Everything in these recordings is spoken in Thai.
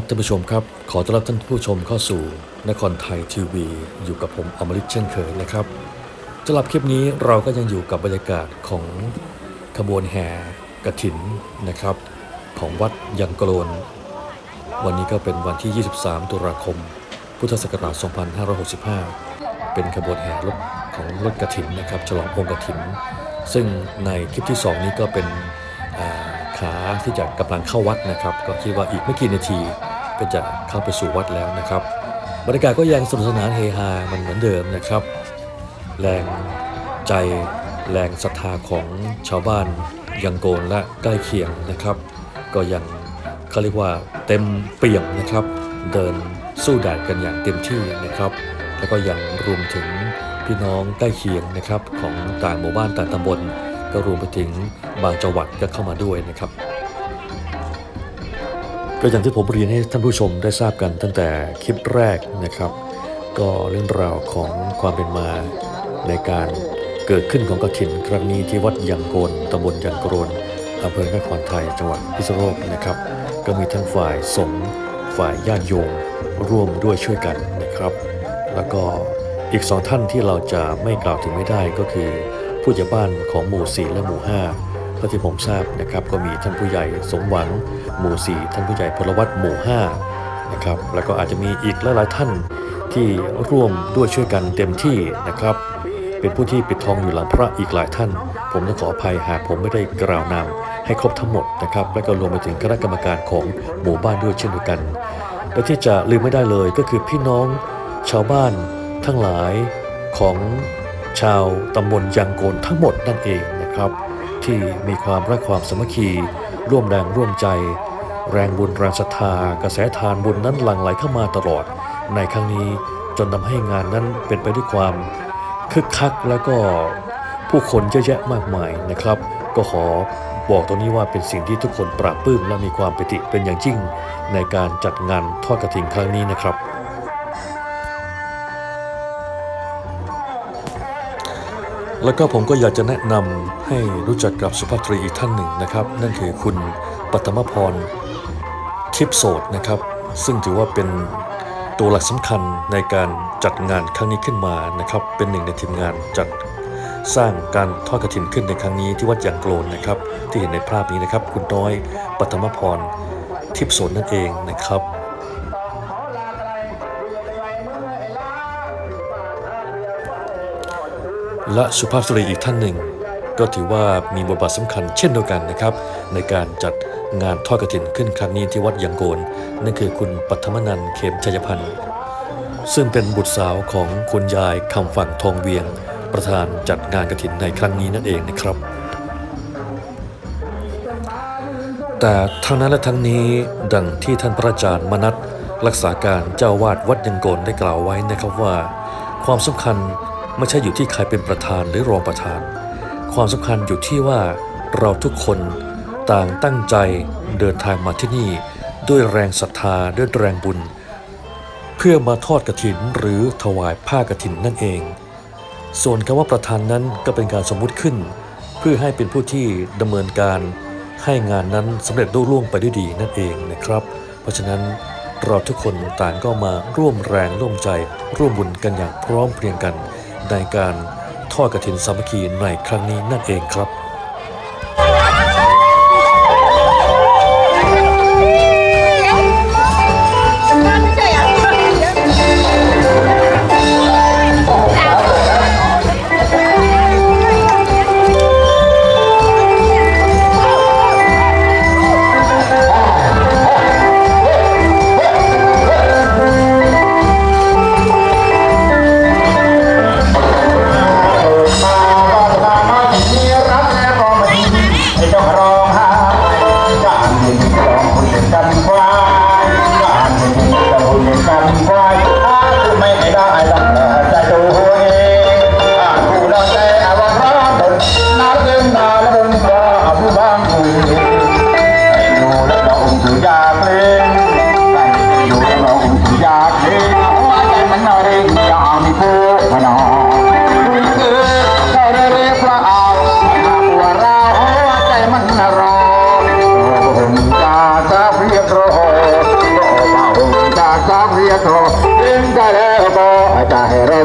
สวัสดีครับท่านผู้ชมครับ ขอต้อนรับท่านผู้ชมเข้าสู่นครไทยทีวี อยู่กับผมอมริตเช่นเคยนะครับสำหรับคลิปนี้เราก็ยังอยู่กับบรรยากาศของขบวนแห่กระถินนะครับ ของวัดยังกโลน วันนี้ก็เป็นวันที่ 23 ตุลาคม พุทธศักราช 2565 เป็นขบวนแห่รถของรถกระถินนะครับฉลององค์กระถิน ซึ่งในคลิปที่ 2 นี้ก็เป็นขาที่จะกำลังเข้าวัดนะครับ ก็คิดว่าอีกไม่กี่นาที ก็จะเข้าไปสู่วัดแล้วนะครับบรรยากาศก็ยังสนุกสนานเฮฮามันเหมือนเดิมนะครับ แรงใจแรงศรัทธาของชาวบ้านยังโกนและใกล้เคียงนะครับ ก็ยังเขาเรียกว่าเต็มเปี่ยมนะครับ เดินสู้แดดกันอย่างเต็มที่นะครับ แล้วก็ยังรวมถึงพี่น้องใกล้เคียงนะครับของต่างหมู่บ้านต่างตำบลก็รวมไปถึงบางจังหวัดก็เข้ามาด้วยนะครับ ก็อย่างที่ผมเรียนให้ท่านผู้ชมได้ทราบกันตั้งแต่คลิปแรกนะครับ ก็เรื่องราวของความเป็นมาในการเกิดขึ้นของกฐินครั้งนี้ที่วัดยางโกนตำบลยางโกรนอำเภอนครไทยจังหวัดพิษณุโลกนะครับ ก็มีทั้งฝ่ายสงฆ์ฝ่ายญาติโยมร่วมด้วยช่วยกันนะครับ แล้วก็อีกสองท่านที่เราจะไม่กล่าวถึงไม่ได้ก็คือ ผู้ใหญ่บ้านของหมู่ 4 และหมู่5เท่าที่ผมทราบนะครับ ก็มีท่านผู้ใหญ่สมหวัง หมู่ 4 ท่านผู้ใหญ่พลวัตหมู่5นะครับแล้วก็อาจจะมีอีกหลายๆท่านที่ร่วมด้วยช่วยกันเต็มที่นะครับ เป็นผู้ที่ปิดทองอยู่หลังพระอีกหลายท่าน ผมต้องขออภัยหากผมไม่ได้กล่าวนามให้ครบทั้งหมดนะครับ และก็รวมไปถึงคณะกรรมการของหมู่บ้านด้วยเช่นเดียวกัน และที่จะลืมไม่ได้เลยก็คือพี่น้องชาวบ้านทั้งหลายของชาวตำบลยังโกนทั้งหมดนั่นเองนะครับ ที่มีความรักความสมัคคีร่วมแรงร่วมใจ แรงบุญแรงศรัทธากระแสทานบุญนั้นหลั่งไหลเข้ามาตลอด ในครั้งนี้จนทำให้งานนั้นเป็นไปด้วยความคึกคักแล้วก็ผู้คนเยอะแยะมากมายนะครับ ก็ขอบอกตรงนี้ว่าเป็นสิ่งที่ทุกคนปราบปื้มและมีความปิติเป็นอย่างยิ่งในการจัดงานทอดกระถิ่นครั้งนี้นะครับแล้วก็ผมก็อยากจะแนะนำให้รู้จักกับสุภาพตรีอีกท่านหนึ่งนะครับ นั่นคือคุณปัตมพร ทิพย์โสดนะครับ ซึ่งถือว่าเป็นตัวหลักสำคัญในการจัดงานครั้งนี้ขึ้นมานะครับ เป็นหนึ่งในทีมงานจัดสร้างการทอดกระถินขึ้นในครั้งนี้ที่วัดยางโกลนนะครับ ที่เห็นในภาพนี้นะครับ คุณน้อยปัตมพรทิพย์โสดนั่นเองนะครับและสุภาพสตรีอีกท่านหนึ่ง ก็ถือว่ามีบทบาทสำคัญเช่นเดียวกันนะครับ ในการจัด งานทอดกระถินขึ้นครั้งนี้ที่วัดยังโกน นั่นคือคุณปัทมนันเขมชัยพันธ์ ซึ่งเป็นบุตรสาวของคุณยายคำฝั่งทองเวียง ประธานจัดงานกระถินในครั้งนี้นั่นเองนะครับ แต่ทั้งนั้นและทั้งนี้ดังที่ท่านพระอาจารย์มนัตรักษาการเจ้าวาดวัดยังโกนได้กล่าวไว้นะครับว่า ความสำคัญไม่ใช่อยู่ที่ใครเป็นประธานหรือรองประธาน ความสำคัญอยู่ที่ว่าเราทุกคน ต่างตั้งใจเดินทางมาที่นี่ด้วยแรงศรัทธาด้วยแรงบุญ เพื่อมาทอดกระถินหรือถวายผ้ากระถินนั่นเอง ส่วนคำว่าประธานนั้นก็เป็นการสมมุติขึ้น เพื่อให้เป็นผู้ที่ดำเนินการให้งานนั้นสำเร็จรุ่ล่วงไปด้วยดีนั่นเองนะครับ เพราะฉะนั้นเราทุกคนต่างก็มาร่วมแรงร่วมใจ ร่วมบุญกันอย่างพร้อมเพรียงกัน ในการทอดกระถินสามัคคีในครั้งนี้นั่นเองครับ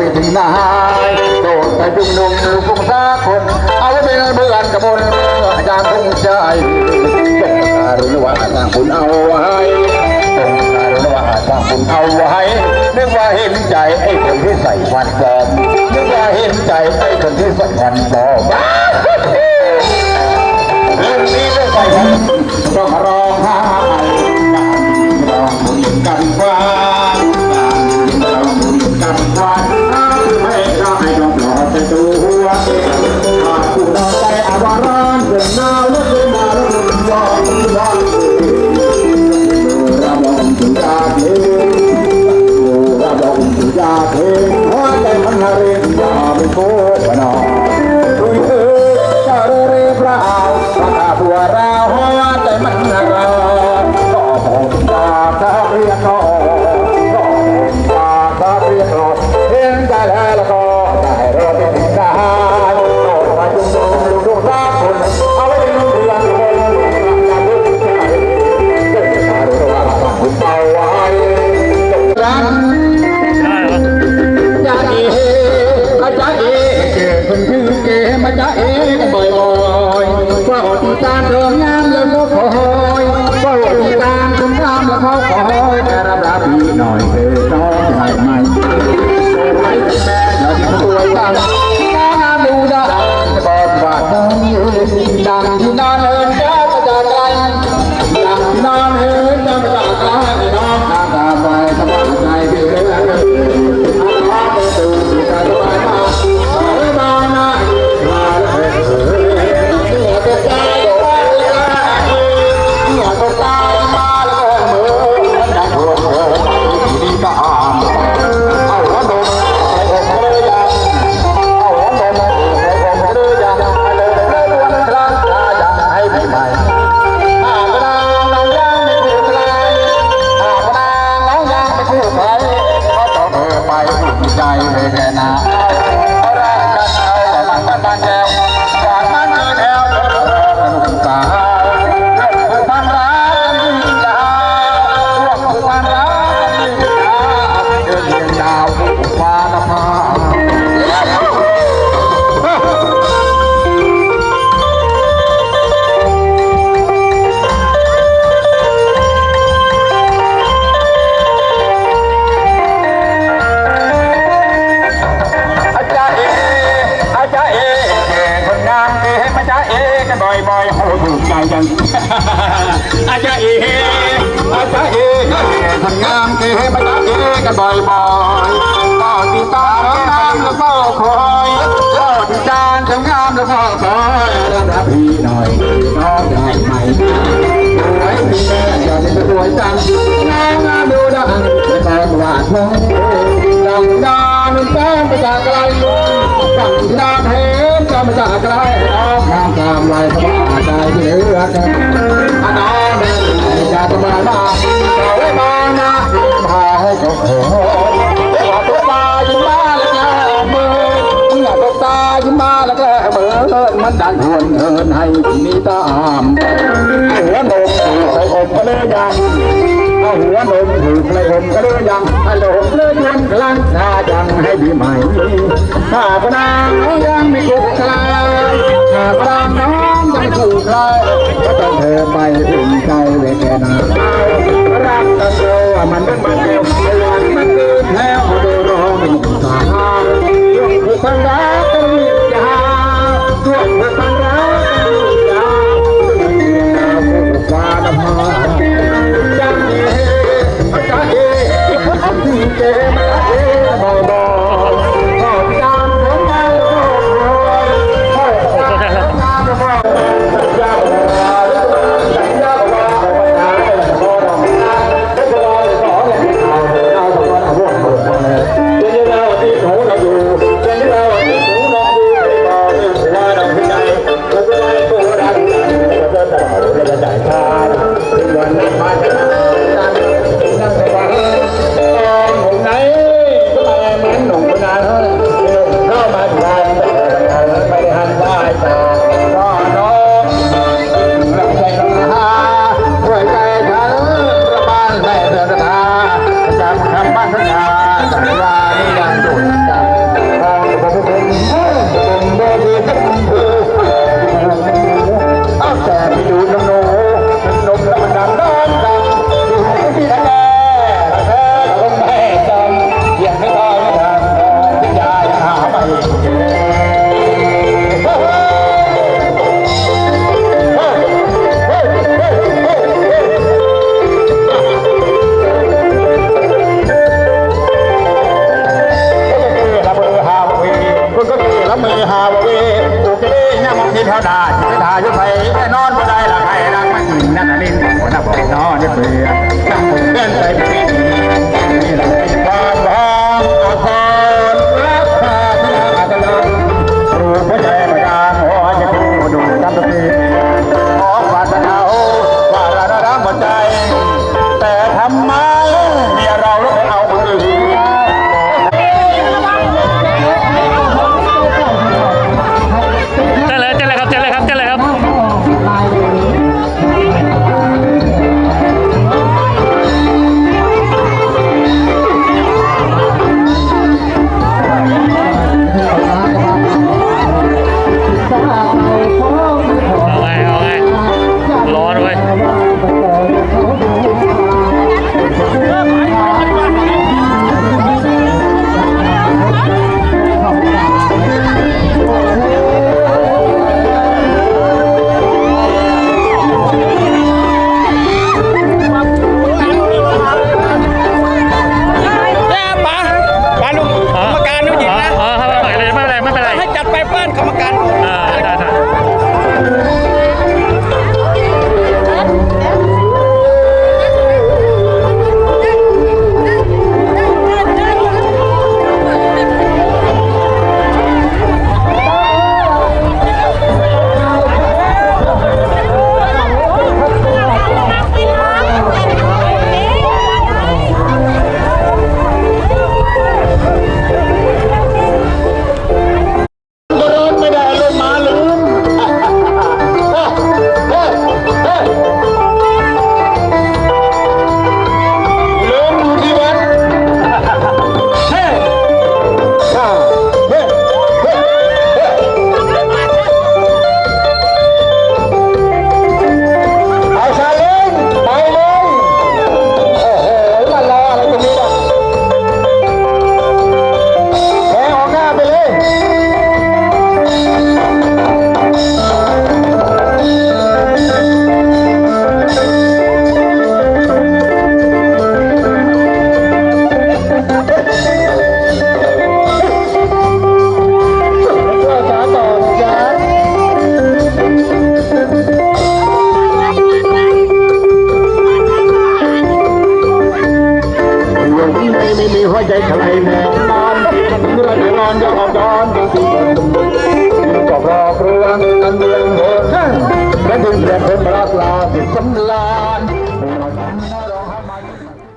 วิธีนายโดดไปจุ่มนุ่มมืฟุ้งซ่าคน เอาไว้เป็นเบื่อนกระมนอาจารย์คงใจเป็การุณว่าสร้างคุณเอาไว้เป็การุณว่าสร้างคุณเอาไว้นึกว่าเห็นใจไอ้คนที่ใส่ฟันปลอมนึกว่าเห็นใจไอ้คนที่ใส่ฟันปลอมเรื่องนี้เรื่อใส่ฟัน นถึงเกมาจ้าเอ যায় বেদনা บ่อยบ่อยพ่อติดตามงามและเฝ้าคอยพ่อติดตามทั้งามและเฝ้าคอยรับพี่หน่อยน้องได้ใหม่สวยพี่อย่าเป็นสวยจังงามงามดูดังไม่ต้องหวานมองดังดานุแป้งมาจากไกลดังดานเห็นจะมาจากไกลน้อามตามไรสบายใจเหลือกันน้องเป็นจะสบายมาเอาไว้มานะ มันดันหวนเฮินให้มีตาอมหัวนมถือใส่มกเลยังเหัวนมถือใส่มกเลยังอาหลงเลยยันกลางชาจังให้ดีใหม่ข้าพนางยังมีกุกลาข้าพนางน้อ ยิ่งใครก็ต้องเธอไปอุ่นใจเวทนารักกันโลมันเป็นมันเดียวมันเป็นแล้ว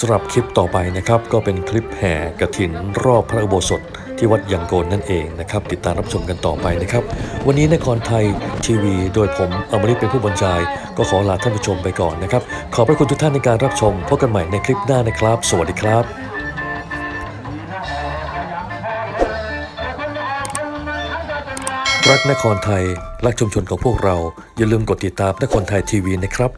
สำหรับคลิปต่อไปนะครับก็เป็นคลิปแห่กระถินรอบพระอุโบสถ ที่วัดยังโกนนั่นเองนะครับ ติดตามรับชมกันต่อไปนะครับ วันนี้นครไทยทีวี โดยผมอมริตเป็นผู้บรรยาย ก็ขอลาท่านผู้ชมไปก่อนนะครับ ขอบพระคุณทุกท่านในการรับชมพบกันใหม่ในคลิปหน้านะครับ สวัสดีครับรักนครไทย รักชุมชนของพวกเรา อย่าลืมกดติดตามนครไทยทีวีนะครับ